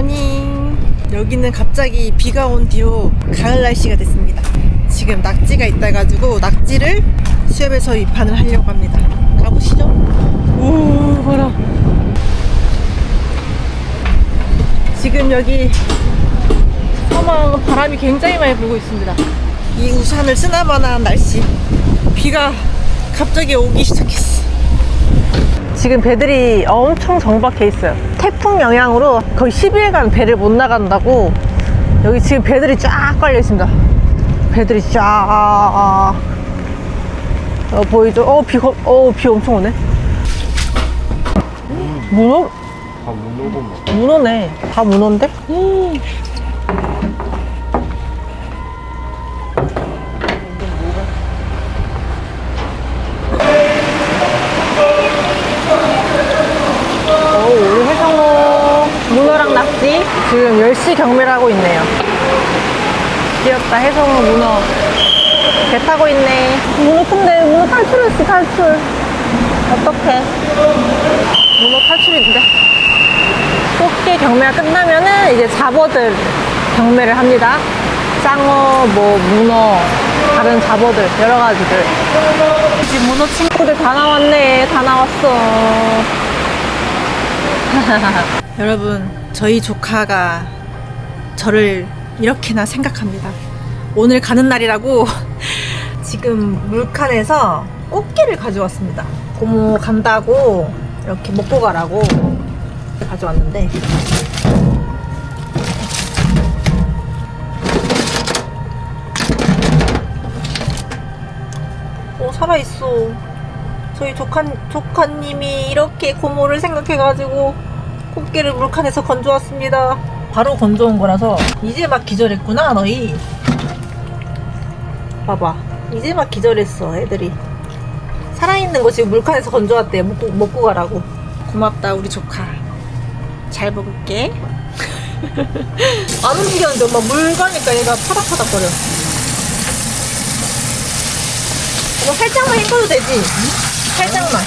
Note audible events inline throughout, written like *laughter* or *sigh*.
굿모닝. 여기는 갑자기 비가 온 뒤로 가을 날씨가 됐습니다. 지금 낙지가 있다 가지고 낙지를 수협에서 입판을 하려고 합니다. 가보시죠. 오, 봐라. 지금 여기 서망 바람이 굉장히 많이 불고 있습니다. 이 우산을 쓰나마나한 날씨. 비가 갑자기 오기 시작했어. 지금 배들이 엄청 정박해 있어요. 태풍 영향으로 거의 10일간 배를 못 나간다고 여기 지금 배들이 쫙 깔려 있습니다. 배들이 쫙. 어, 보이죠? 어, 비, 거- 어, 비 엄청 오네. 문어? 다 문어고 뭐. 문어네. 다 문어인데? 어, 우리 해성호 문어랑 낙지 지금 10시 경매를 하고 있네요. 귀엽다, 해성호 문어. 배 타고 있네. 문어 큰데, 문어 탈출했어, 탈출. 어떡해. 문어 탈출인데. 꽃게 경매가 끝나면은 이제 잡어들 경매를 합니다. 짱어, 뭐, 문어, 다른 잡어들, 여러 가지들. 지금 문어 친구들 다 나왔네. 다 나왔어. *laughs* 여러분, 저희 조카가 저를 이렇게나 생각합니다. 오늘 가는 날이라고 *laughs* 지금 물칸에서 꽃게를 가져왔습니다. 고모 간다고 이렇게 먹고 가라고 가져왔는데 오 살아있어 저희 조카, 조카님이 이렇게 고모를 생각해가지고 꽃게를 물칸에서 건져왔습니다. 바로 건져온 거라서 이제 막 기절했구나 너희. 봐봐. 이제 막 기절했어 애들이. 살아있는 거 지금 물칸에서 건져왔대요 먹고, 먹고 가라고. 고맙다 우리 조카. 잘 먹을게. *laughs* 안 움직였는데 엄마 물 가니까 얘가 파닥파닥 거려. 이거 살짝만 헹궈도 되지? 살짝만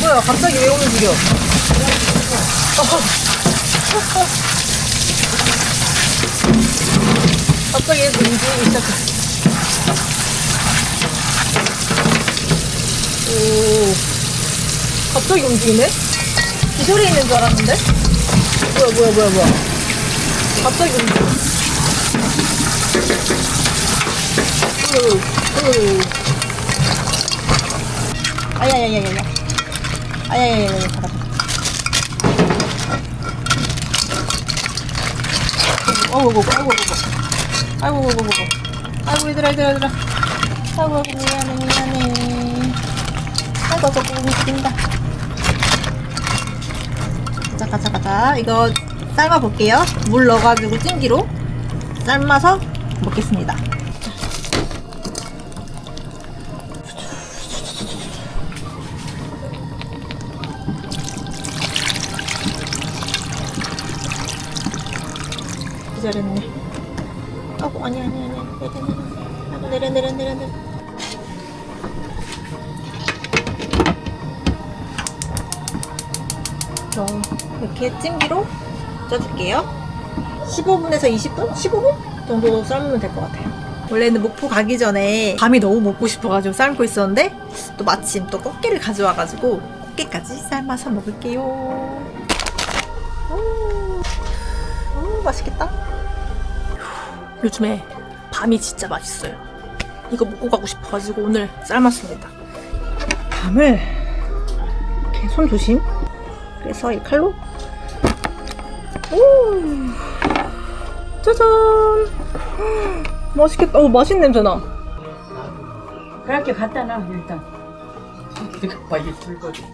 뭐야 갑자기 왜 움직여 *laughs* 갑자기 얘도 움직이기 시작했어 오 갑자기 움직이네? 기절해 있는 줄 알았는데? 뭐야 뭐야 뭐야 뭐야 갑자기 움직여. 아야야야야야 아야야야야 잡아 잡아 어이구 아이고 아이고 아이고 아이고 아이고 아이고 얘들아 얘들아 얘들아 아이고 아이고 미안해 미안해 아이고 아이고 움직인다 가자 가자 가자 이거 삶아 볼게요 물 넣어가지고 찜기로 삶아서 먹겠습니다 기절했네. 아이고 아니 아니 아니 내려 내려 내려 내려 내려 내려. 저 이렇게 찜기로 쪄줄게요. 15분에서 20분? 15분? 정도 삶으면 될 것 같아요. 원래는 목포 가기 전에 밤이 너무 먹고 싶어가지고 삶고 있었는데 또 마침 또 꽃게를 가져와가지고 꽃게까지 삶아서 먹을게요. 오, 오 맛있겠다 요즘에 밤이 진짜 맛있어요. 이거 먹고 가고 싶어가지고 오늘 삶았습니다. 밤을 이렇게 손 조심. 그래서 이 칼로 오 짜잔 맛있겠다. 어 맛있는 냄새 나. 그렇게 갖다 놔 일단 내가 봐 이게 불거든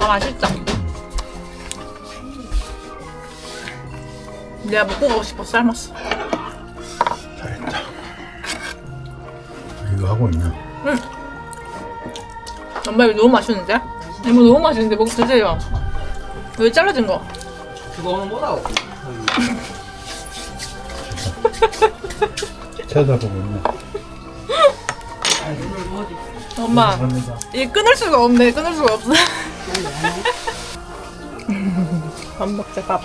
아 맛있다. 내가 먹고 가고 싶어 삶았어. 잘했다. 이거 하고 있냐? 엄마 이거 너무 맛있는데? 이거 너무 맛있는데 먹고 드세요. 여기 잘라진 거. 그거는 뭐라고 *laughs* 찾아보고 있네. 엄마 이 끊을 수가 없네 끊을 수가 없어 *laughs* 밥 먹자 밥.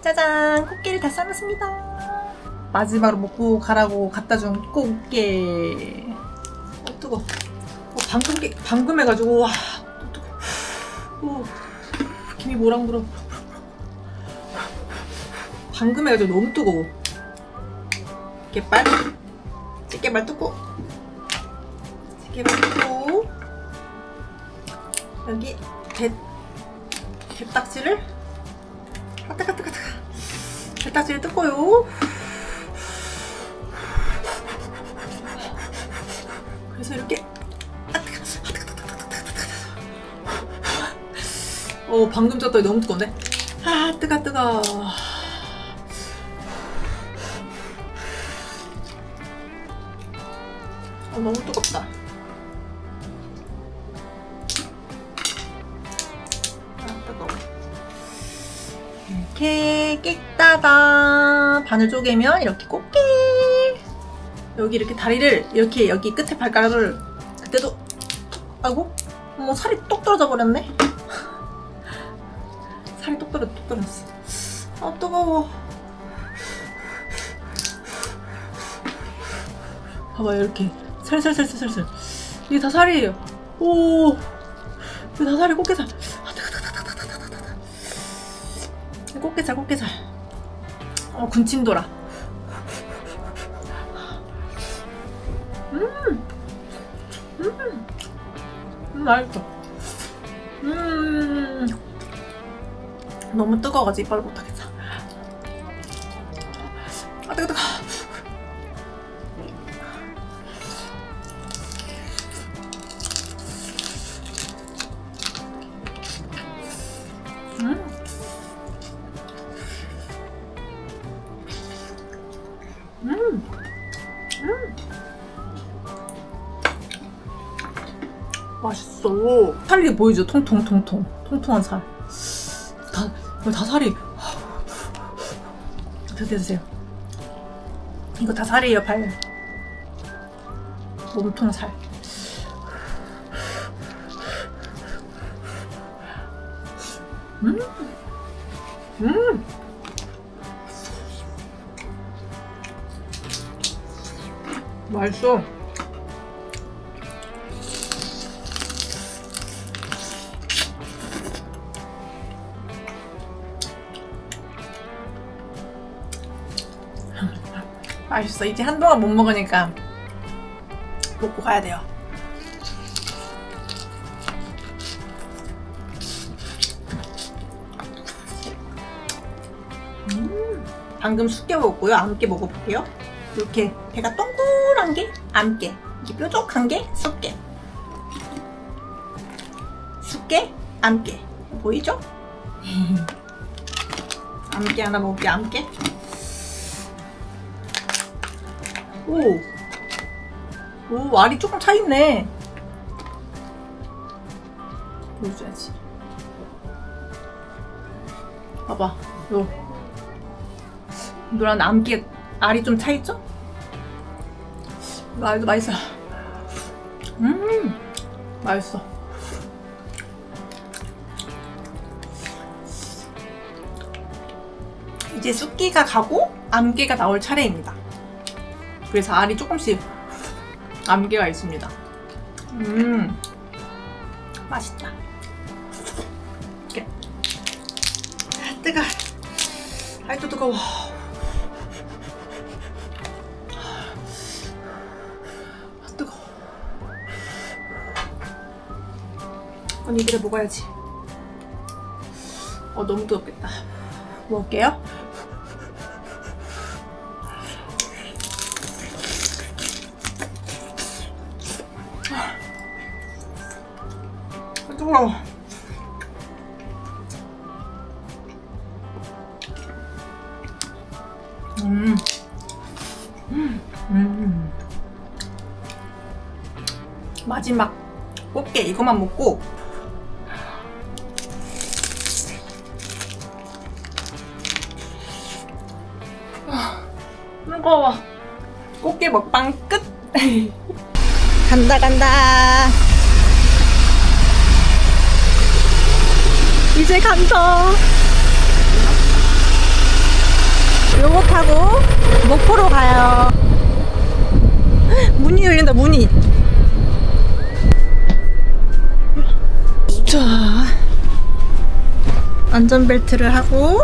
짜잔 꽃게를 다 삶았습니다. 마지막으로 먹고 가라고 갖다 준 꽃게. 어 뜨거. 어, 방금 깨, 방금 해가지고 와 또 뜨거. 오 김이 모랑 불어? 방금 해가지고 너무 뜨거워. 깻발? 찌개발 뜯고. 찌개발 뜯고. 여기 아 뜨거 뜨거 뜨거 배딱지를 뜯고요. 그래서 이렇게 어 방금 쪘더니 너무 뜨거운데? 아 뜨거 뜨거. 어, 너무 뜨겁다. 따다. 반을 쪼개면 이렇게 꽃게. 여기 이렇게 다리를 이렇게 여기 끝에 발가락을 그때도 아이고 어머 살이 똑 떨어져 버렸네. *laughs* 살이 똑 떨어 똑 떨어졌어. 아 뜨거워. 봐봐요 이렇게. 살살살살살살. 이게 다 살이에요. 오. 이거 다 살이 꽃게살. 꽃게살 꽃게살 어 군침 돌아 음, 음 맛있어. 음 너무 뜨거워가지고 이빨 못하겠어. 아 뜨거 뜨거 음. 맛있어. 살이 보이죠? 통통통통. 통통한 살. 다, 이거 다 살이. 드세요, 드세요. 이거 다 살이에요, 발. 몸통 살. 음. 음. 맛있어. *laughs* 맛있어. 이제 한동안 못 먹으니까 먹고 가야 돼요. 방금 숙게 먹었고요. 암깨 먹어볼게요. 이렇게 배가 동그란 게 암깨, 이렇게 뾰족한 게 숙게. 숙게, 암깨. 보이죠? *laughs* 암깨 하나 먹을게, 암깨. 오, 오, 알이 조금 차 있네. 보여줘야지. 봐봐, 요. 노란 암깨 알이 좀 차 있죠? 이거 알도 맛있어. 음, 맛있어. 이제 쑥기가 가고 암깨가 나올 차례입니다. 그래서 알이 조금씩 암깨가 있습니다. 음, 맛있다. 뜨거. 아이 또 뜨거워. 언니 이대로 먹어야지. 어 너무 뜨겁겠다. 먹을게요. 아, 뜨거워. 음. 음. 음. 마지막 꽃게 이거만 먹고 뜨거워. 꽃게 먹방 끝. *laughs* 간다 간다. 이제 간다. 요거 타고 목포로 가요. *laughs* 문이 열린다 문이. 자 안전벨트를 하고